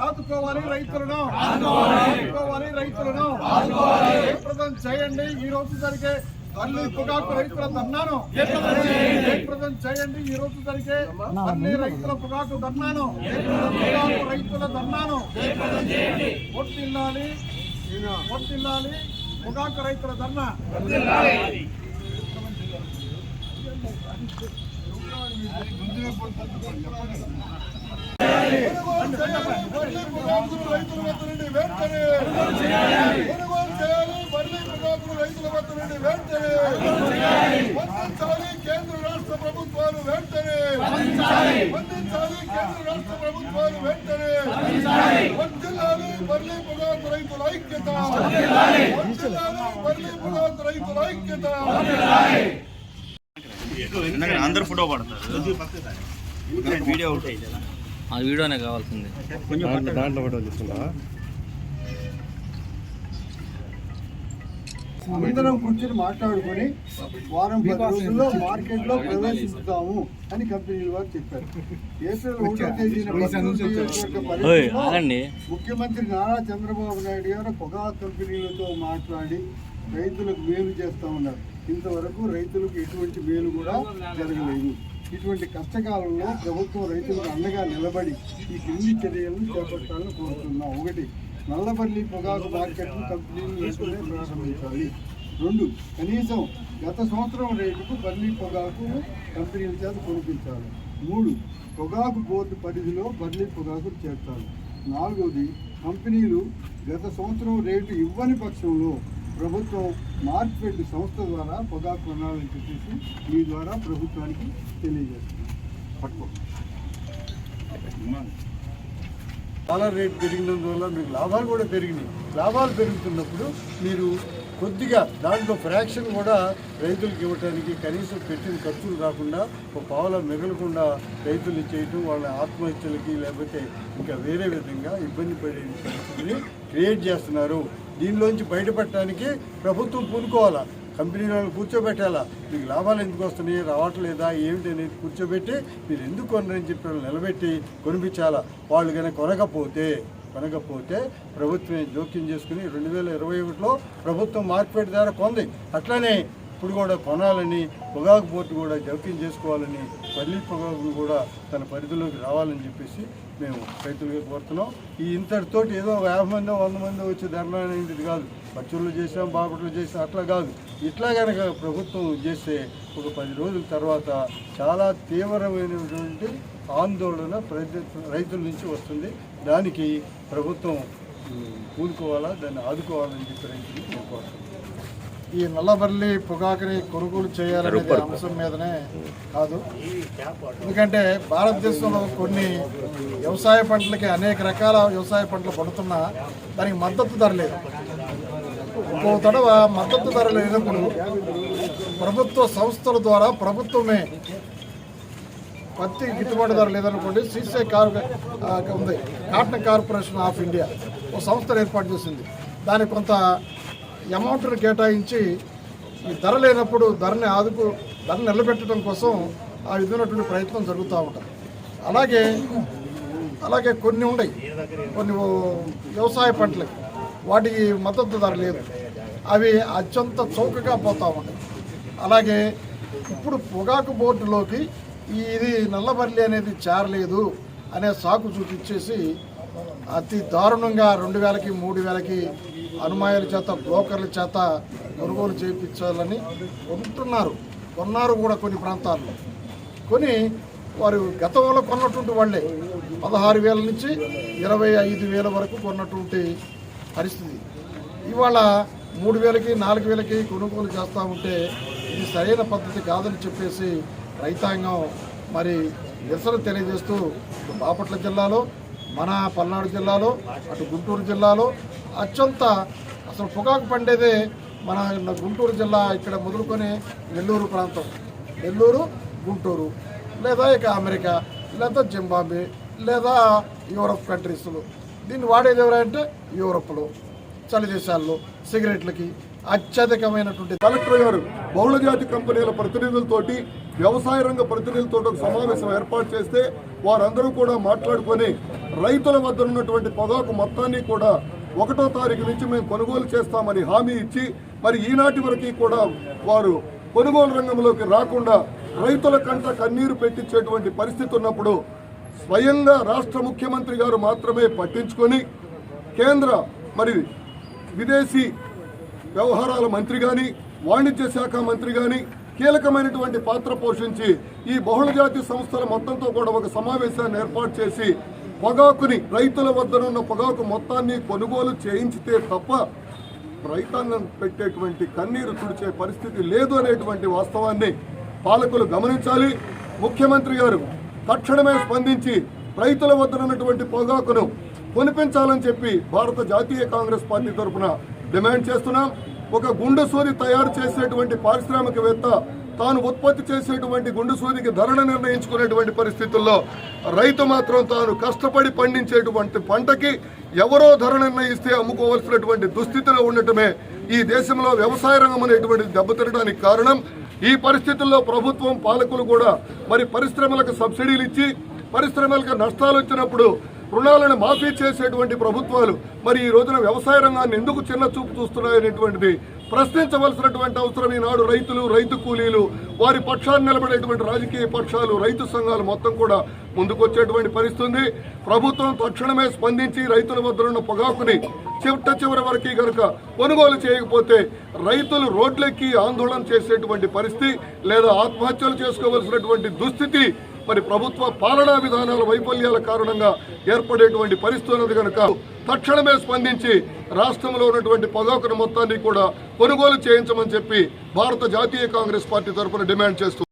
ఆదుకోవాలి. రైతులను. ఆదుకోవాలి. రైతులను. జయప్రదం చేయండి ఈ రోజు జరిగే అన్ని పొగాకు రైతుల ధర్నాను. జయప్రదం చేయండి ఈ రోజు జరిగే అన్ని రైతుల పొగాకు ధర్నాను. పొగాకు రైతుల ధర్నాను. ఒట్టిల్లాలి ఒట్టిల్లాలి పొగాకు రైతుల ధర్నా. కొనుగోలు చేయాలి బర్లీ పొగాకు రైతుల వద్ద నుండి వెంటనే వందించాలి కేంద్ర రాష్ట్ర ప్రభుత్వాలు వెంటనే వందించాలి కేంద్ర రాష్ట్ర ప్రభుత్వాలు వెంటనే వర్ధిల్లాలి బర్లీ పొగాకు రైతుల ఐక్యత వర్ధిల్లాలి బర్లీ పొగాకు రైతుల ఐక్యత ఎందుకంటే అందరు ఫోటో పడతారు. వీడియో ఆ వీడియోనే కావాల్సింది. దాంట్లో ఫోటో అందరం కూర్చొని మాట్లాడుకొని వారం పది రోజుల్లో మార్కెట్లో ప్రవేశిస్తాము అని కంపెనీల వారు చెప్పారు. ఏప్రిల్ ఒకటో తేదీన ముఖ్యమంత్రి నారా చంద్రబాబు నాయుడు గారు పొగాకు కంపెనీలతో మాట్లాడి రైతులకు మేలు చేస్తా ఉన్నారు. ఇంతవరకు రైతులకు ఎటువంటి మేలు కూడా జరగలేదు. ఇటువంటి కష్టకాలంలో ప్రభుత్వం రైతులకు అండగా నిలబడి ఈ కింది చర్యలను చేపట్టాలని కోరుతున్నాం. ఒకటి నల్లబల్లి పొగాకు మార్కెట్ కంపెనీలు వెంటనే ప్రారంభించాలి. రెండు కనీసం గత సంవత్సరం రేటుకు బర్లీ పొగాకు కంపెనీల చేత కొనిపించాలి. మూడు పొగాకు బోర్డు పరిధిలో బర్లీ పొగాకు చేర్చాలి. నాలుగవది కంపెనీలు గత సంవత్సరం రేటు ఇవ్వని పక్షంలో ప్రభుత్వం మార్కెట్ సంస్థ ద్వారా పొగాకు కొనాలని చెప్పేసి మీ ద్వారా ప్రభుత్వానికి తెలియజేస్తుంది పట్టుకో. డాలర్ రేట్ పెరిగినందువల్ల మీకు లాభాలు కూడా పెరిగినాయి. లాభాలు పెరుగుతున్నప్పుడు మీరు కొద్దిగా దాంట్లో ఫ్రాక్షన్ కూడా రైతులకు ఇవ్వడానికి కనీసం పెట్టిన ఖర్చులు రాకుండా ఒక పావుల మిగలకుండా రైతులు చేయటం వాళ్ళ ఆత్మహత్యలకి లేకపోతే ఇంకా వేరే విధంగా ఇబ్బంది పడే పరిస్థితిని క్రియేట్ చేస్తున్నారు. దీనిలోంచి బయటపడటానికి ప్రభుత్వం పూనుకోవాలా? కంపెనీ వాళ్ళు కూర్చోబెట్టాలా? మీకు లాభాలు ఎందుకు వస్తున్నాయి? రావట్లేదా ఏమిటి అనేది కూర్చోబెట్టి మీరు ఎందుకు కొనరని చెప్పి నిలబెట్టి కొనిపించాలా? వాళ్ళు కనుక కొనకపోతే కొనకపోతే ప్రభుత్వం జోక్యం చేసుకుని రెండు వేల ఇరవై ఒకటిలో ప్రభుత్వం మార్కెట్ ద్వారా కొంది. అట్లానే ఇప్పుడు కూడా కొనాలని పొగాకు బోర్డు కూడా జోక్యం చేసుకోవాలని పల్లి పొగాకును కూడా తన పరిధిలోకి రావాలని చెప్పేసి మేము రైతులుగా కోరుతున్నాం. ఈ ఇంతటితోటి ఏదో యాభై మందో వంద మందో వచ్చి ధర్నా అనేది కాదు. పచ్చళ్ళు చేసాం బాపట్లు చేసాం అట్లా కాదు. ఇట్లా కనుక ప్రభుత్వం చేస్తే ఒక పది రోజుల తర్వాత చాలా తీవ్రమైనటువంటి ఆందోళన రైతుల నుంచి వస్తుంది. దానికి ప్రభుత్వం ఉమ్, కూలుకోవాలా దాన్ని ఆదుకోవాలని చెప్పి రైతులు నేను కోరుతున్నాను ఈ నల్లబల్లి పొగాకుని కొనుగోలు చేయాలనే అంశం మీదనే కాదు. ఎందుకంటే భారతదేశంలో కొన్ని వ్యవసాయ పంటలకి అనేక రకాల వ్యవసాయ పంటలు పడుతున్నా దానికి మద్దతు ధర లేదు. ఒక్కో తడవ మద్దతు ధర లేనప్పుడు ప్రభుత్వ సంస్థల ద్వారా ప్రభుత్వమే పత్తి గిట్టుబాటు ధర లేదనుకోండి సీసీ కార్ ఉంది. కాటన్ కార్పొరేషన్ ఆఫ్ ఇండియా ఒక సంస్థను ఏర్పాటు చేసింది. దానికి కొంత అమౌంట్ను కేటాయించి ఈ ధర లేనప్పుడు ధరని ఆదుకు ధర నిలబెట్టడం కోసం ఆ విధమైనటువంటి ప్రయత్నం జరుగుతూ ఉంటుంది అలాగే అలాగే కొన్ని ఉన్నాయి కొన్ని వ్యవసాయ పంటలు. వాటికి మద్దతు ధర లేదు. అవి అత్యంత చౌకగా పోతూ ఉంటాయి. అలాగే ఇప్పుడు పొగాకు బోర్డులోకి ఇది నల్లబల్లి అనేది చేరలేదు అనే సాకు చూపించేసి అతి దారుణంగా రెండు వేలకి మూడు వేలకి అనుమాయాల చేత బ్రోకర్ల చేత కొనుగోలు చేయించాలని కొంటున్నారు. కొన్నారు కూడా కొన్ని ప్రాంతాల్లో. కొని వారు గతంలో కొన్నటువంటి వాళ్ళే. పదహారు వేల నుంచి ఇరవై ఐదు వేల వరకు కొన్నటువంటి పరిస్థితి. ఇవాళ మూడు వేలకి నాలుగు వేలకి కొనుగోలు చేస్తూ ఉంటే ఇది సరైన పద్ధతి కాదని చెప్పేసి రైతాంగం మరి నిరసన తెలియజేస్తూ బాపట్ల జిల్లాలో మన పల్నాడు జిల్లాలో అటు గుంటూరు జిల్లాలో అత్యంత అసలు పొగాకు పండేదే మన గుంటూరు జిల్లా ఇక్కడ మొదలుకొని నెల్లూరు ప్రాంతం. నెల్లూరు గుంటూరు లేదా ఇక అమెరికా లేదా జింబాబే లేదా యూరప్ కంట్రీస్లో. దీన్ని వాడేది ఎవరంటే యూరప్లో చలి దేశాల్లో సిగరెట్లకి అత్యధికమైనటువంటి కలెక్టర్ గారు బహుళజాతి కంపెనీల ప్రతినిధులతోటి వ్యవసాయ రంగ ప్రతినిధులతో ఒక సమావేశం ఏర్పాటు చేస్తే వారందరూ కూడా మాట్లాడుకొని రైతుల వద్ద ఉన్నటువంటి పొగాకు మొత్తాన్ని కూడా ఒకటో తారీఖు నుంచి మేము కొనుగోలు చేస్తామని హామీ ఇచ్చి మరి ఈనాటి వరకు కూడా వారు కొనుగోలు రంగంలోకి రాకుండా రైతుల కంట కన్నీరు పెట్టించేటువంటి పరిస్థితి ఉన్నప్పుడు స్వయంగా రాష్ట్ర ముఖ్యమంత్రి గారు మాత్రమే పట్టించుకొని కేంద్ర మరి విదేశీ వ్యవహారాల మంత్రి కానీ వాణిజ్య శాఖ మంత్రి కానీ కీలకమైనటువంటి పాత్ర పోషించి ఈ బహుళజాతి సంస్థల మొత్తంతో కూడా ఒక సమావేశాన్ని ఏర్పాటు చేసి పొగాకుని రైతుల వద్దనున్న పొగాకు మొత్తాన్ని కొనుగోలు చేయించితే తప్ప రైతాంగం పెట్టేటువంటి కన్నీరు తుడిచే పరిస్థితి లేదు అనేటువంటి వాస్తవాన్ని పాలకులు గమనించాలి. ముఖ్యమంత్రి గారు తక్షణమే స్పందించి రైతుల వద్ద ఉన్నటువంటి పొగాకును కొనిపించాలని చెప్పి భారత జాతీయ కాంగ్రెస్ పార్టీ తరఫున డిమాండ్ చేస్తున్నాం. ఒక గుండె సోది తయారు చేసేటువంటి పారిశ్రామికవేత్త తాను ఉత్పత్తి చేసేటువంటి గుండు సూదికి ధరను నిర్ణయించుకునేటువంటి పరిస్థితుల్లో రైతు మాత్రం తాను కష్టపడి పండించేటువంటి పంటకి ఎవరో ధర నిర్ణయిస్తే అమ్ముకోవలసినటువంటి దుస్థితిలో ఉండటమే ఈ దేశంలో వ్యవసాయ రంగం అనేటువంటిది దెబ్బతినడానికి కారణం. ఈ పరిస్థితుల్లో ప్రభుత్వం పాలకులు కూడా మరి పరిశ్రమలకు సబ్సిడీలు ఇచ్చి పరిశ్రమలకు నష్టాలు వచ్చినప్పుడు రుణాలను మాఫీ చేసేటువంటి ప్రభుత్వాలు మరి ఈ రోజున వ్యవసాయ రంగాన్ని ఎందుకు చిన్న చూపు చూస్తున్నాయనేటువంటిది ప్రశ్నించవలసినటువంటి అవసరం ఈనాడు రైతులు రైతు కూలీలు వారి పక్షాన్ని నిలబడేటువంటి రాజకీయ పక్షాలు రైతు సంఘాలు మొత్తం కూడా ముందుకొచ్చేటువంటి పరిస్థితుంది. ప్రభుత్వం తక్షణమే స్పందించి రైతుల వద్ద ఉన్న పొగాకుని చివట చివరి వరకు కనుక కొనుగోలు చేయకపోతే రైతులు రోడ్లెక్కి ఆందోళన చేసేటువంటి పరిస్థితి లేదా ఆత్మహత్యలు చేసుకోవలసినటువంటి దుస్థితి మరి ప్రభుత్వ పాలనా విధానాల వైఫల్యాల కారణంగా ఏర్పడేటువంటి పరిస్థితి కనుక తక్షణమే స్పందించి రాష్ట్రంలో ఉన్నటువంటి పదోకర మొత్తాన్ని కూడా కొనుగోలు చేయించమని చెప్పి భారత జాతీయ కాంగ్రెస్ పార్టీ తరఫున డిమాండ్ చేస్తూ